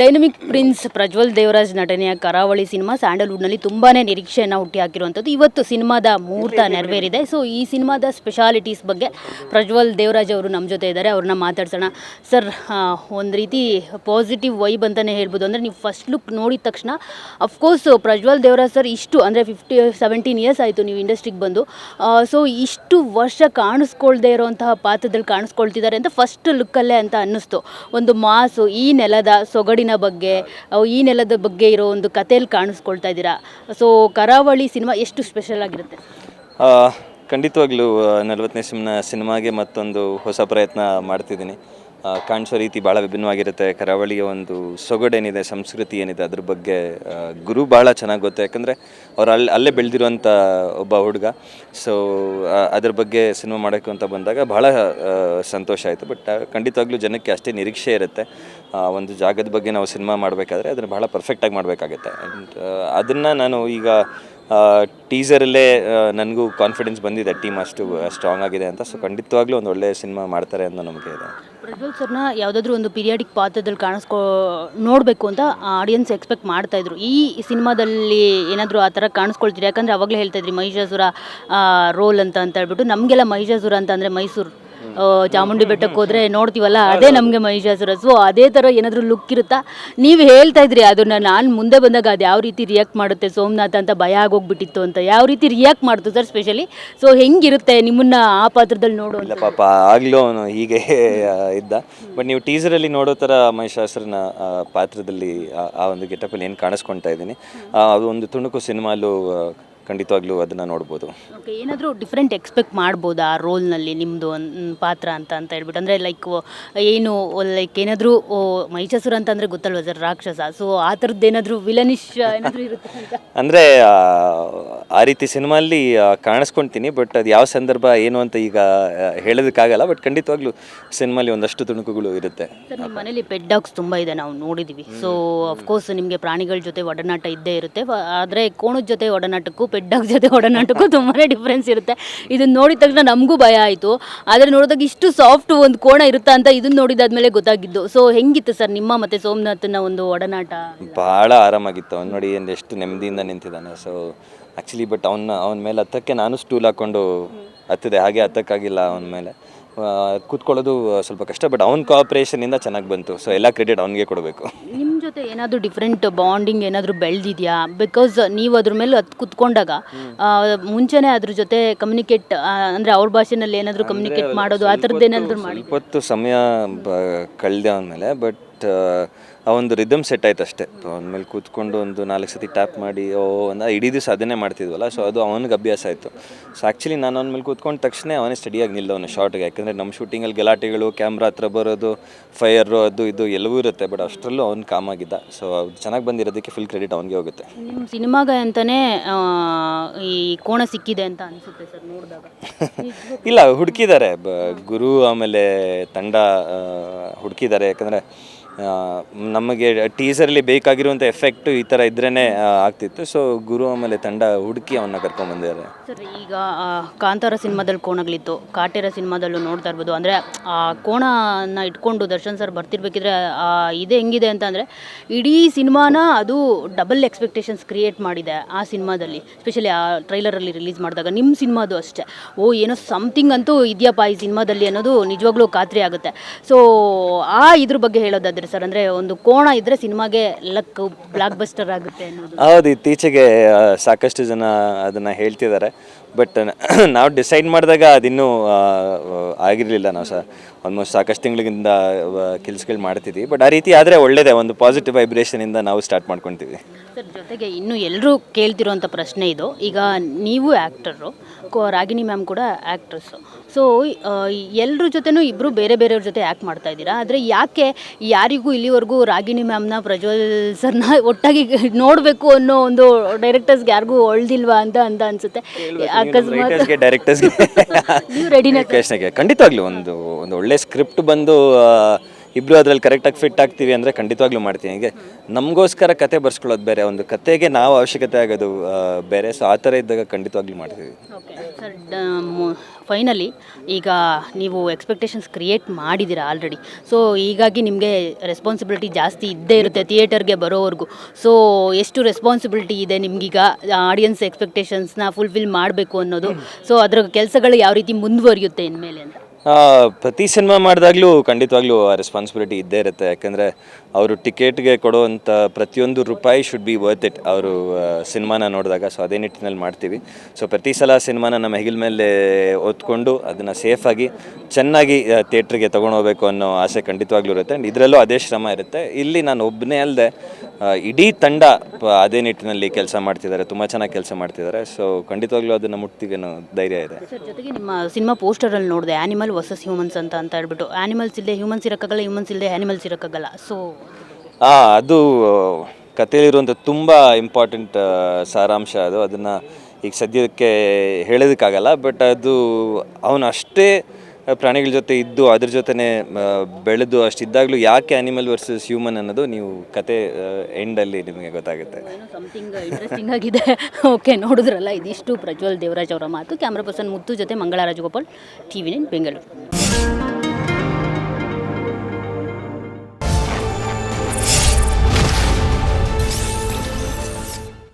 Dynamic prince Prajwal Devaraj ನಟನೆಯ ಕರಾವಳಿ cinema ಸ್ಯಾಂಡಲ್ವುಡ್ನಲ್ಲಿ ತುಂಬಾ ನಿರೀಕ್ಷೆಯನ್ನು ಹುಟ್ಟಿ ಹಾಕಿರುವಂಥದ್ದು ಇವತ್ತು ಸಿನಿಮಾದ ಮುಹೂರ್ತ ನೆರವೇರಿದೆ. ಸೊ ಈ ಸಿನಿಮಾದ ಸ್ಪೆಷಾಲಿಟೀಸ್ ಬಗ್ಗೆ ಪ್ರಜ್ವಲ್ ದೇವರಾಜ್ ಅವರು ನಮ್ಮ ಜೊತೆ ಇದ್ದಾರೆ. ಅವ್ರನ್ನ ಮಾತಾಡ್ಸೋಣ. ಸರ್ ಒಂದು ರೀತಿ ಪಾಸಿಟಿವ್ ವೈಬ್ ಅಂತಲೇ ಹೇಳ್ಬೋದು. ಅಂದರೆ ನೀವು ಫಸ್ಟ್ ಲುಕ್ ನೋಡಿದ ತಕ್ಷಣ ಅಫ್ಕೋರ್ಸ್ ಪ್ರಜ್ವಲ್ ದೇವರಾಜ್ ಸರ್ ಇಷ್ಟು, ಅಂದರೆ ಫಿಫ್ಟಿ ಸೆವೆಂಟೀನ್ ಇಯರ್ಸ್ ಆಯಿತು ನೀವು ಇಂಡಸ್ಟ್ರಿಗೆ ಬಂದು. ಸೊ ಇಷ್ಟು ವರ್ಷ ಕಾಣಿಸ್ಕೊಳ್ದೇ ಇರೋವಂತಹ ಪಾತ್ರದಲ್ಲಿ ಕಾಣಿಸ್ಕೊಳ್ತಿದ್ದಾರೆ ಅಂತ ಫಸ್ಟ್ ಲುಕ್ಕಲ್ಲೇ ಅಂತ ಅನ್ನಿಸ್ತು. ಒಂದು ಮಾಸು ಈ ನೆಲದ ಸೊಗಡಿನ ಬಗ್ಗೆ ಈ ನೆಲದ ಬಗ್ಗೆ ಇರೋ ಒಂದು ಕಥೆಯಲ್ಲಿ ಕಾಣಿಸ್ಕೊಳ್ತಾ ಇದ್ದೀರಾ? ಸೊ ಕರಾವಳಿ ಸಿನಿಮಾ ಎಷ್ಟು ಸ್ಪೆಷಲ್ ಆಗಿರುತ್ತೆ? ಖಂಡಿತವಾಗ್ಲೂ ನಲವತ್ತನೇ ಸಿನಿಮಾ ಸಿನಿಮಾಗೆ ಮತ್ತೊಂದು ಹೊಸ ಪ್ರಯತ್ನ ಮಾಡ್ತಿದ್ದೀನಿ. ಕಾಣಿಸೋ ರೀತಿ ಭಾಳ ವಿಭಿನ್ನವಾಗಿರುತ್ತೆ. ಕರಾವಳಿಯ ಒಂದು ಸೊಗಡೇನಿದೆ, ಸಂಸ್ಕೃತಿ ಏನಿದೆ, ಅದ್ರ ಬಗ್ಗೆ ಗುರು ಭಾಳ ಚೆನ್ನಾಗಿ ಗೊತ್ತು. ಯಾಕಂದರೆ ಅವ್ರು ಅಲ್ಲಿ ಅಲ್ಲೇ ಬೆಳೆದಿರುವಂಥ ಒಬ್ಬ ಹುಡುಗ. ಸೊ ಅದ್ರ ಬಗ್ಗೆ ಸಿನಿಮಾ ಮಾಡೋಕ್ಕೆ ಅಂತ ಬಂದಾಗ ಭಾಳ ಸಂತೋಷ ಆಯಿತು. ಬಟ್ ಖಂಡಿತವಾಗ್ಲೂ ಜನಕ್ಕೆ ಅಷ್ಟೇ ನಿರೀಕ್ಷೆ ಇರುತ್ತೆ. ಒಂದು ಜಾಗದ ಬಗ್ಗೆ ನಾವು ಸಿನಿಮಾ ಮಾಡಬೇಕಾದ್ರೆ ಅದನ್ನು ಭಾಳ ಪರ್ಫೆಕ್ಟಾಗಿ ಮಾಡಬೇಕಾಗುತ್ತೆ. ಅದನ್ನು ನಾನು ಈಗ ಟೀಸರಲ್ಲೇ ನನಗೂ ಕಾನ್ಫಿಡೆನ್ಸ್ ಬಂದಿದೆ. ಟೀಮ್ ಅಷ್ಟು ಸ್ಟ್ರಾಂಗ್ ಆಗಿದೆ ಅಂತ. ಸೊ ಖಂಡಿತವಾಗ್ಲೂ ಒಂದು ಒಳ್ಳೆಯ ಸಿನಿಮಾ ಮಾಡ್ತಾರೆ ಅಂತ ನಮಗೆ ಇದೆ. ಪ್ರಜ್ವಲ್ ಸರ್ನ ಯಾವುದಾದ್ರೂ ಒಂದು ಪೀರಿಯಾಡಿಕ್ ಪಾತ್ರದಲ್ಲಿ ಕಾಣಿಸ್ಕೊ, ನೋಡಬೇಕು ಅಂತ ಆಡಿಯನ್ಸ್ ಎಕ್ಸ್ಪೆಕ್ಟ್ ಮಾಡ್ತಾ ಇದ್ರು. ಈ ಸಿನಿಮಾದಲ್ಲಿ ಏನಾದರೂ ಆ ಥರ ಕಾಣಿಸ್ಕೊಳ್ತೀರಿ? ಯಾಕಂದರೆ ಅವಾಗಲೇ ಹೇಳ್ತಾ ಇದ್ರಿ ಮಹಿಷಾಸುರ ರೋಲ್ ಅಂತ ಅಂತ ಹೇಳ್ಬಿಟ್ಟು. ನಮಗೆಲ್ಲ ಮಹಿಷಾಸುರ ಅಂತ ಅಂದರೆ ಮೈಸೂರು. ಚಾಮುಂಡಿ ಬೆಟ್ಟಕ್ಕೆ ಹೋದ್ರೆ ನೋಡ್ತೀವಲ್ಲ ಅದೇ ನಮಗೆ ಮಹಿಷಾಸುರ. ಸೊ ಅದೇ ಥರ ಏನಾದರೂ ಲುಕ್ ಇರುತ್ತಾ? ನೀವು ಹೇಳ್ತಾ ಇದ್ರಿ ಅದನ್ನ ನಾನು ಮುಂದೆ ಬಂದಾಗ ಅದು ಯಾವ ರೀತಿ ರಿಯಾಕ್ಟ್ ಮಾಡುತ್ತೆ ಸೋಮನಾಥ ಅಂತ ಭಯ ಆಗೋಗ್ಬಿಟ್ಟಿತ್ತು ಅಂತ ಯಾವ ರೀತಿ ರಿಯಾಕ್ಟ್ ಮಾಡ್ತು ಸರ್ ಸ್ಪೆಷಲಿ ಸೊ ಹೆಂಗಿರುತ್ತೆ ನಿಮ್ಮನ್ನ ಆ ಪಾತ್ರದಲ್ಲಿ ನೋಡೋ ಇಲ್ಲ ಪಾಪ ಆಗಲೂ ಅವನು ಹೀಗೆ ಇದ್ದ. ಬಟ್ ನೀವು ಟೀಸರಲ್ಲಿ ನೋಡೋ ಥರ ಮಹಿಷಾಸುರನ ಪಾತ್ರದಲ್ಲಿ ಆ- ಒಂದು ಗೆಟಪಲ್ಲಿ ಏನು ಕಾಣಿಸ್ಕೊಳ್ತಾ ಇದ್ದೀನಿ. ಅದು ಒಂದು ತುಣುಕು ಸಿನಿಮಾಲು ಖಂಡಿತವಾಗ್ಲೂ ಅದನ್ನು ನೋಡ್ಬೋದು. ಓಕೆ ಏನಾದರೂ ಡಿಫ್ರೆಂಟ್ ಎಕ್ಸ್ಪೆಕ್ಟ್ ಮಾಡ್ಬೋದಾ ಆ ರೋಲ್ನಲ್ಲಿ ನಿಮ್ಮದು ಪಾತ್ರ ಅಂತ ಅಂತ ಹೇಳ್ಬಿಟ್ಟು? ಅಂದರೆ ಲೈಕ್ ಏನು ಲೈಕ್ ಏನಾದರೂ ಮಹಿಷಾಸುರ ಅಂತ ಅಂದರೆ ಗೊತ್ತಲ್ವ ಸರ್ ರಾಕ್ಷಸ? ಸೊ ಆ ಥರದ್ದು ಏನಾದರೂ ವಿಲನಿಶ್ ಏನಾದರೂ ಇರುತ್ತೆ ಅಂತ? ಅಂದರೆ ಆ ರೀತಿ ಸಿನಿಮಾಲ್ಲಿ ಕಾಣಿಸ್ಕೊಳ್ತೀನಿ ಬಟ್ ಅದು ಯಾವ ಸಂದರ್ಭ ಏನು ಅಂತ ಈಗ ಹೇಳೋದಕ್ಕಾಗಲ್ಲ ಬಟ್ ಖಂಡಿತವಾಗ್ಲೂ ಸಿನಿಮಾಲಿ ಒಂದಷ್ಟು ತುಣುಕುಗಳು ಇರುತ್ತೆ. ಸರ್ ನಿಮ್ಮ ಮನೇಲಿ ಪೆಟ್ ಡಾಗ್ಸ್ ತುಂಬ ಇದೆ ನಾವು ನೋಡಿದ್ದೀವಿ ಸೊ ಅಫ್ಕೋರ್ಸ್ ನಿಮಗೆ ಪ್ರಾಣಿಗಳ ಜೊತೆ ಒಡನಾಟ ಇದ್ದೇ ಇರುತ್ತೆ. ಆದರೆ ಕೋಣದ ಜೊತೆ ಒಡನಾಟಕ್ಕೂ ಪೆಟ್ ಡಾಗ್ ಜೊತೆ ಒಡನಾಟಕ್ಕೂ ತುಂಬಾ ಡಿಫ್ರೆನ್ಸ್ ಇರುತ್ತೆ. ಇದನ್ನ ನೋಡಿದ ತಕ್ಷಣ ನಮಗೂ ಭಯ ಆಯಿತು. ಆದರೆ ನೋಡಿದಾಗ ಇಷ್ಟು ಸಾಫ್ಟ್ ಒಂದು ಕೋಣ ಇರುತ್ತಾ ಅಂತ ಇದನ್ನ ನೋಡಿದಾದ್ಮೇಲೆ ಗೊತ್ತಾಗಿದ್ದು. ಸೊ ಹೆಂಗಿತ್ತು ಸರ್ ನಿಮ್ಮ ಮತ್ತು ಸೋಮನಾಥನ ಒಂದು ಒಡನಾಟ? ಭಾಳ ಆರಾಮಾಗಿತ್ತು. ಅವ್ನು ನೋಡಿ ಒಂದು ಎಷ್ಟು ನೆಮ್ಮದಿಯಿಂದ ನಿಂತಿದ್ದಾನೆ. ಸೊ ಆ್ಯಕ್ಚುಲಿ ಬಟ್ ಅವನ್ನ ಅವನ ಮೇಲೆ ಹತ್ತಕ್ಕೆ ನಾನು ಸ್ಟೂಲ್ ಹಾಕ್ಕೊಂಡು ಹತ್ತಿದೆ. ಹಾಗೆ ಹತ್ತಕ್ಕಾಗಿಲ್ಲ ಅವನ ಮೇಲೆ. ಕೂತ್ಕೊಳ್ಳೋದು ಸ್ವಲ್ಪ ಕಷ್ಟ ಬಟ್ ಅವನ ಕೋಆಪ್ರೇಷನಿಂದ ಚೆನ್ನಾಗಿ ಬಂತು. ಸೊ ಎಲ್ಲ ಕ್ರೆಡಿಟ್ ಅವನಿಗೆ ಕೊಡಬೇಕು. ಜೊತೆ ಏನಾದರೂ ಡಿಫ್ರೆಂಟ್ ಬಾಂಡಿಂಗ್ ಏನಾದರೂ ಬೆಳೆದಿದೆಯಾ? ಬಿಕಾಸ್ ನೀವು ಅದ್ರ ಮೇಲೆ ಅದು ಕುತ್ಕೊಂಡಾಗ ಮುಂಚೆನೆ ಅದ್ರ ಜೊತೆ ಕಮ್ಯುನಿಕೇಟ್ ಅಂದರೆ ಅವ್ರ ಭಾಷೆನಲ್ಲಿ ಏನಾದರೂ ಕಮ್ಯುನಿಕೇಟ್ ಮಾಡೋದು ಆ ಥರದ್ದು ಏನಾದರೂ ಮಾಡಿ. ಇಪ್ಪತ್ತು ಸಮಯ ಕಳೆದ ಕಳೆದೆ ಅವನ ಮೇಲೆ ಬಟ್ ಆ ಒಂದು ರಿದಮ್ ಸೆಟ್ ಆಯ್ತು ಅಷ್ಟೇ. ಅವನ ಮೇಲೆ ಕೂತ್ಕೊಂಡು ಒಂದು ನಾಲ್ಕು ಸತಿ ಟ್ಯಾಪ್ ಮಾಡಿ ಓ ಒಂದು ಇಡೀ ದಿವಸ ಅದನ್ನೇ ಮಾಡ್ತಿದ್ವಲ್ಲ ಸೊ ಅದು ಅವನಿಗೆ ಅಭ್ಯಾಸ ಆಯಿತು. ಸೊ ಆ್ಯಕ್ಚುಲಿ ನಾನು ಅವನ ಮೇಲೆ ಕೂತ್ಕೊಂಡ ತಕ್ಷಣ ಅವನೇ ಸ್ಟಡಿಯಾಗಿ ನಿಲ್ಲವನು ಶಾರ್ಟ್ಗೆ ಯಾಕಂದರೆ ನಮ್ಮ ಶೂಟಿಂಗಲ್ಲಿ ಗಲಾಟೆಗಳು ಕ್ಯಾಮ್ರಾ ಹತ್ರ ಬರೋದು ಫೈರು ಅದು ಇದು ಎಲ್ಲವೂ ಇರುತ್ತೆ ಬಟ್ ಅಷ್ಟರಲ್ಲೂ ಅವ್ನು ಕಾಮ್ ಆಗಿದ್ದ. ಸೊ ಚೆನ್ನಾಗಿ ಬಂದಿರೋದಕ್ಕೆ ಫುಲ್ ಕ್ರೆಡಿಟ್ ಅವನಿಗೆ ಹೋಗುತ್ತೆ. ನಿಮ್ಮ ಅಂತಾನೆ ಈ ಕೋಣ ಸಿಕ್ಕಿದೆ ಅಂತ ಅನಿಸುತ್ತೆ ಸರ್ ನೋಡಿದಾಗ. ಇಲ್ಲ ಹುಡುಕಿದ್ದಾರೆ. ಗುರು ಆಮೇಲೆ ತಂಡ ಹುಡುಕಿದ್ದಾರೆ. ಯಾಕಂದರೆ ನಮಗೆ ಟೀಸರಲ್ಲಿ ಬೇಕಾಗಿರುವಂಥ ಎಫೆಕ್ಟು ಈ ಥರ ಇದ್ರೇ ಆಗ್ತಿತ್ತು. ಸೊ ಗುರು ಆಮೇಲೆ ತಂಡ ಹುಡುಕಿ ಅವನ್ನ ಕರ್ಕೊಂಬಂದಿದ್ದಾರೆ ಸರ್, ಈಗ ಕಾಂತಾರ ಸಿನಿಮಾದಲ್ಲಿ ಕೋಣಗಳಿತ್ತು. ಕಾಟೇರ ಸಿನಿಮಾದಲ್ಲೂ ನೋಡ್ತಾ ಇರ್ಬೋದು. ಅಂದರೆ, ಆ ಕೋಣನ ಇಟ್ಕೊಂಡು ದರ್ಶನ್ ಸರ್ ಬರ್ತಿರ್ಬೇಕಿದ್ರೆ, ಆ, ಇದೆ ಹೆಂಗಿದೆ ಅಂತ ಅಂದರೆ, ಇಡೀ ಸಿನಿಮಾನ ಅದು ಡಬಲ್ ಎಕ್ಸ್ಪೆಕ್ಟೇಷನ್ಸ್ ಕ್ರಿಯೇಟ್ ಮಾಡಿದೆ ಆ ಸಿನಿಮಾದಲ್ಲಿ. ಸ್ಪೆಷಲಿ ಆ ಟ್ರೈಲರಲ್ಲಿ ರಿಲೀಸ್ ಮಾಡಿದಾಗ. ನಿಮ್ಮ ಸಿನಿಮಾದು ಅಷ್ಟೇ. ಓ, ಏನೋ ಸಮಥಿಂಗ್ ಅಂತೂ ಇದೆಯಪ್ಪ ಈ ಸಿನಿಮಾದಲ್ಲಿ ಅನ್ನೋದು ನಿಜವಾಗ್ಲೂ ಖಾತ್ರಿ ಆಗುತ್ತೆ. ಸೊ ಆ ಇದ್ರ ಬಗ್ಗೆ ಹೇಳೋದಾದ್ರೆ ಸರ್. ಅಂದರೆ ಒಂದು ಕೋಣ ಇದ್ದರೆ ಸಿನಿಮಾಗೆ ಲಕ್ ಬ್ಲಾಕ್ ಬಸ್ಟರ್ ಆಗುತ್ತೆ ಹೌದು, ಇತ್ತೀಚೆಗೆ ಸಾಕಷ್ಟು ಜನ ಅದನ್ನು ಹೇಳ್ತಿದ್ದಾರೆ. ಬಟ್ ನಾವು ಡಿಸೈಡ್ ಮಾಡಿದಾಗ ಅದಿನ್ನೂ ಆಗಿರಲಿಲ್ಲ ನಾವು ಸರ್. ಆಲ್ಮೋಸ್ಟ್ ಸಾಕಷ್ಟು ತಿಂಗಳಿಂದ ಕೆಲಸಗಳು ಮಾಡ್ತಿದ್ವಿ. ಬಟ್ ಆ ರೀತಿ ಆದರೆ ಒಳ್ಳೆಯದೇ ಒಂದು ಪಾಸಿಟಿವ್ ವೈಬ್ರೇಷನಿಂದ ನಾವು ಸ್ಟಾರ್ಟ್ ಮಾಡ್ಕೊತೀವಿ. ಸರ್ ಜೊತೆಗೆ ಇನ್ನು ಎಲ್ಲರೂ ಕೇಳ್ತಿರೋಂಥ ಪ್ರಶ್ನೆ ಇದು. ಈಗ ನೀವು ಆ್ಯಕ್ಟರು ರಾಗಿಣಿ ಮ್ಯಾಮ್ ಕೂಡ ಆ್ಯಕ್ಟ್ರಸ್ಸು ಸೊ ಎಲ್ಲರ ಜೊತೆನೂ ಇಬ್ಬರು ಬೇರೆ ಬೇರೆಯವ್ರ ಜೊತೆ ಆ್ಯಕ್ಟ್ ಮಾಡ್ತಾ ಇದ್ದೀರಾ? ಆದರೆ ಯಾಕೆ ಯಾರಿಗೂ ಇಲ್ಲಿವರೆಗೂ ರಾಗಿಣಿ ಮ್ಯಾಮ್ನ ಪ್ರಜ್ವಲ್ ಸರ್ನ ಒಟ್ಟಾಗಿ ನೋಡಬೇಕು ಅನ್ನೋ ಒಂದು ಡೈರೆಕ್ಟರ್ಸ್ಗೆ ಯಾರಿಗೂ ಒಳ್ದಿಲ್ವಾ ಅಂತ ಅಂತ ಅನಿಸುತ್ತೆ. ಅಕಸ್ಮಾತ್ ರೈಟರ್ಸ್ಗೆ ಡೈರೆಕ್ಟರ್ಸ್ಗೆ ನೀವು ರೆಡಿನ ಪ್ರಶ್ನೆಗೆ. ಖಂಡಿತವಾಗ್ಲೂ ಒಂದು ಒಂದು ಒಳ್ಳೆ ಸ್ಕ್ರಿಪ್ಟ್ ಬಂದು ಆ, ಇಬ್ಬರು ಅದರಲ್ಲಿ ಕರೆಕ್ಟಾಗಿ ಫಿಟ್ ಆಗ್ತೀವಿ ಅಂದರೆ ಖಂಡಿತವಾಗ್ಲೂ ಮಾಡ್ತೀನಿ. ಹೀಗೆ ನಮಗೋಸ್ಕರ ಕತೆ ಬರ್ಸ್ಕೊಳ್ಳೋದು ಬೇರೆ, ಒಂದು ಕತೆಗೆ ನಾವು ಅವಶ್ಯಕತೆ ಆಗೋದು ಬೇರೆ. ಸೊ ಆ ಥರ ಇದ್ದಾಗ ಖಂಡಿತವಾಗ್ಲೂ ಮಾಡ್ತೀವಿ. ಸರ್ ಫೈನಲಿ ಈಗ ನೀವು ಎಕ್ಸ್ಪೆಕ್ಟೇಷನ್ಸ್ ಕ್ರಿಯೇಟ್ ಮಾಡಿದ್ದೀರಾ ಆಲ್ರೆಡಿ ಸೊ ಹೀಗಾಗಿ ನಿಮಗೆ ರೆಸ್ಪಾನ್ಸಿಬಿಲಿಟಿ ಜಾಸ್ತಿ ಇದ್ದೇ ಇರುತ್ತೆ ಥಿಯೇಟರ್ಗೆ ಬರೋವರೆಗೂ. ಸೊ ಎಷ್ಟು ರೆಸ್ಪಾನ್ಸಿಬಿಲಿಟಿ ಇದೆ ನಿಮಗೀಗ ಆಡಿಯನ್ಸ್ ಎಕ್ಸ್ಪೆಕ್ಟೇಷನ್ಸ್ನ ಫುಲ್ಫಿಲ್ ಮಾಡಬೇಕು ಅನ್ನೋದು? ಸೊ ಅದರ ಕೆಲಸಗಳು ಯಾವ ರೀತಿ ಮುಂದುವರಿಯುತ್ತೆ ಇನ್ಮೇಲೆ ಅಂತ? ಪ್ರತಿ ಸಿನಿಮಾ ಮಾಡಿದಾಗಲೂ ಖಂಡಿತವಾಗ್ಲೂ ಆ ರೆಸ್ಪಾನ್ಸಿಬಿಲಿಟಿ ಇದ್ದೇ ಇರುತ್ತೆ. ಯಾಕಂದರೆ ಅವರು ಟಿಕೆಟ್ಗೆ ಕೊಡುವಂಥ ಪ್ರತಿಯೊಂದು ರೂಪಾಯಿ ಶುಡ್ ಬಿ ವರ್ತ್ ಇಟ್ ಅವರು ಸಿನಿಮಾನ ನೋಡಿದಾಗ. ಸೊ ಅದೇ ನಿಟ್ಟಿನಲ್ಲಿ ಮಾಡ್ತೀವಿ. ಸೊ ಪ್ರತಿ ಸಲ ಸಿನಿಮಾನ ನಮ್ಮ ಹೆಗಲ ಮೇಲೆ ಓದ್ಕೊಂಡು ಅದನ್ನು ಸೇಫಾಗಿ ಚೆನ್ನಾಗಿ ಥಿಯೇಟ್ರಿಗೆ ಹೋಗಬೇಕು ಅನ್ನೋ ಆಸೆ ಖಂಡಿತವಾಗ್ಲೂ ಇರುತ್ತೆ. ಆ್ಯಂಡ್ ಇದರಲ್ಲೂ ಅದೇ ಶ್ರಮ ಇರುತ್ತೆ. ಇಲ್ಲಿ ನಾನು ಒಬ್ಬನೇ ಅಲ್ಲದೆ ಇಡೀ ತಂಡ ಅದೇ ನಿಟ್ಟಿನಲ್ಲಿ ಕೆಲಸ ಮಾಡ್ತಿದ್ದಾರೆ. ತುಂಬ ಚೆನ್ನಾಗಿ ಕೆಲಸ ಮಾಡ್ತಿದ್ದಾರೆ. ಸೊ ಖಂಡಿತವಾಗ್ಲೂ ಅದನ್ನು ಮುಟ್ತೀವಿ ಅನ್ನೋ ಧೈರ್ಯ ಇದೆ. ಜೊತೆಗೆ ನಿಮ್ಮ ಸಿನಿಮಾ ಪೋಸ್ಟರಲ್ಲಿ ನೋಡಿದೆ ಆ್ಯನಿಮಲ್ ವರ್ಸಸ್ ಹ್ಯೂಮನ್ಸ್ ಅಂತ ಅಂತ ಹೇಳ್ಬಿಟ್ಟು. ಆ್ಯನಿಮಲ್ಸ್ ಇಲ್ಲದೆ ಹ್ಯೂಮನ್ಸ್ ಇರೋಕ್ಕಾಗಲ್ಲ ಹ್ಯೂಮನ್ಸ್ ಇಲ್ಲದೆ ಆ್ಯನಿಮಲ್ಸ್ ಇರೋಕ್ಕಾಗಲ್ಲ. ಸೊ ಆ, ಅದು, ಕಥೆಯಲ್ಲಿರುವಂಥ ತುಂಬ ಇಂಪಾರ್ಟೆಂಟ್ ಸಾರಾಂಶ ಅದು. ಅದನ್ನು ಈಗ ಸದ್ಯಕ್ಕೆ ಹೇಳೋದಕ್ಕಾಗಲ್ಲ ಬಟ್ ಅದು ಅವನು ಅಷ್ಟೇ ಪ್ರಾಣಿಗಳ ಜೊತೆ ಇದ್ದು, ಅದ್ರ ಜೊತೆನೆ ಬೆಳೆದು ಅಷ್ಟಿದ್ದಾಗಲೂ ಯಾಕೆ ಅನಿಮಲ್ ವರ್ಸಸ್ ಹ್ಯೂಮನ್ ಅನ್ನೋದು ನೀವು ಕತೆ ಎಂಡಲ್ಲಿ ನಿಮಗೆ ಗೊತ್ತಾಗುತ್ತೆ. ಸಮಥಿಂಗ್ ಆಗಿದೆ. ಓಕೆ ನೋಡಿದ್ರಲ್ಲ, ಇದಿಷ್ಟು ಪ್ರಜ್ವಲ್ ದೇವರಾಜ್ ಅವರ ಮಾತು. ಕ್ಯಾಮ್ರಾ ಪರ್ಸನ್ ಮುತ್ತು ಜೊತೆ ಮಂಗಳ ರಾಜಗೋಪಾಲ್ ಟಿ ವಿ ಬೆಂಗಳೂರು.